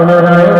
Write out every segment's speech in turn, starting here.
পুনরায় ভরসা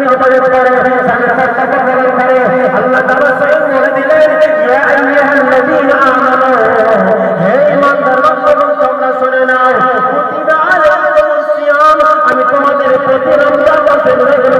স্বামী উপার্জন করে করে আল্লাহ তাআলা স্বয়ং বলে দিলেন ইয়া আইয়ুহাল্লাযীনা আমানু হে ইমানদার লোকগণ তোমরা শুনে নাও কুতিবা আলাইকুমুস সিয়াম আমি তোমাদের প্রতি রমজান মাসে রোজাগুলোকে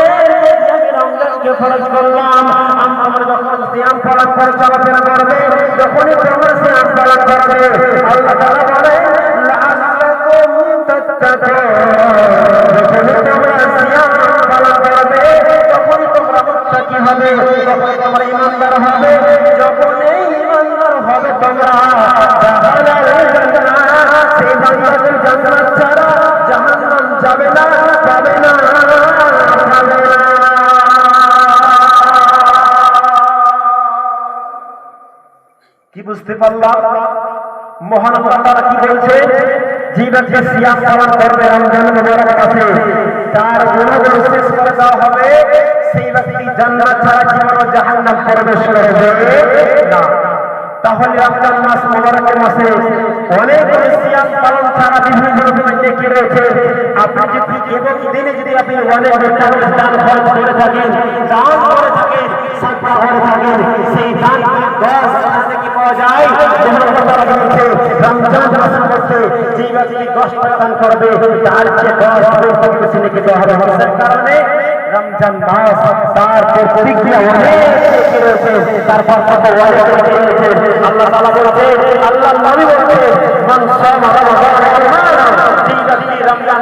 রমজানকে ফরজ করলাম। আম- আমরা যখন সিয়াম পালন করে চলাফেরা করবে, যখনই তোমরা সিয়াম পালন করবে তোমরা মুত্তাকি হবে যখনই ঈমানদার হবে তোমরা। কি বুঝতে পারলাম? মহান তাআলা কি বলছে? যে ব্যক্তি সিয়াম পালন করবে রমজান মুবারক মাসে তার গুনাহগুলো শেষ করে দেওয়া হবে। সেই ব্যক্তি জান্নাত ছাড়া জীবনও জাহান্নাম প্রবেশ করবে? না। তাহলে রমজান মাস মুবারকের মাসে অনেক সিয়াম পালন ছাড়া বিভিন্ন রকমের নেকি রয়েছে। আপনি যদি এবং দিনে যদি আপনি অনেক দান খরচ করে থাকেন, দান করে থাকেন সাদকা করে থাকেন, সেই দান দশ থেকে পাওয়া যায় আল্লাহ তাআলা বলেছে রমজান মাসের মধ্যে যে ব্যক্তি দশ টাকা দান করবে মাস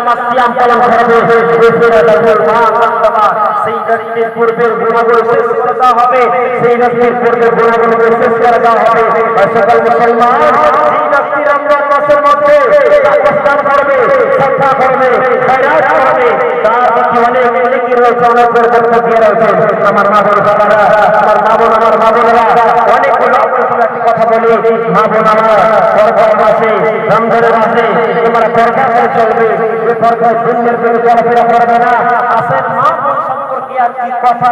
মাস পালন করবে সেই ব্যক্তির পূর্বের গুনাহগুলো শেষ করে দেওয়া হবে, সেই ব্যক্তির পূর্বের গুনাহগুলো শেষ করে দেওয়া হবে। সকল মুসলমান যে ব্যক্তি রমজান মাসের মধ্যে তাকস্তান করবে সদকা করবে খয়রাত করবে তার প্রতি অনেক নেকি রয়েছে, অনেক বরকত দিয়ে রয়েছে। আমার মা বোন, বাবারা, আমার মা বোন, আমার মা বোনেরা, অনেকগুলো কথা বলি। মা বোন, আমার পরপর মাসে রমজানের মাসে তোমরা পর্দা করে চলবে যে শূন্যের করে চলাফেরা করবে না। আসেন কি কথা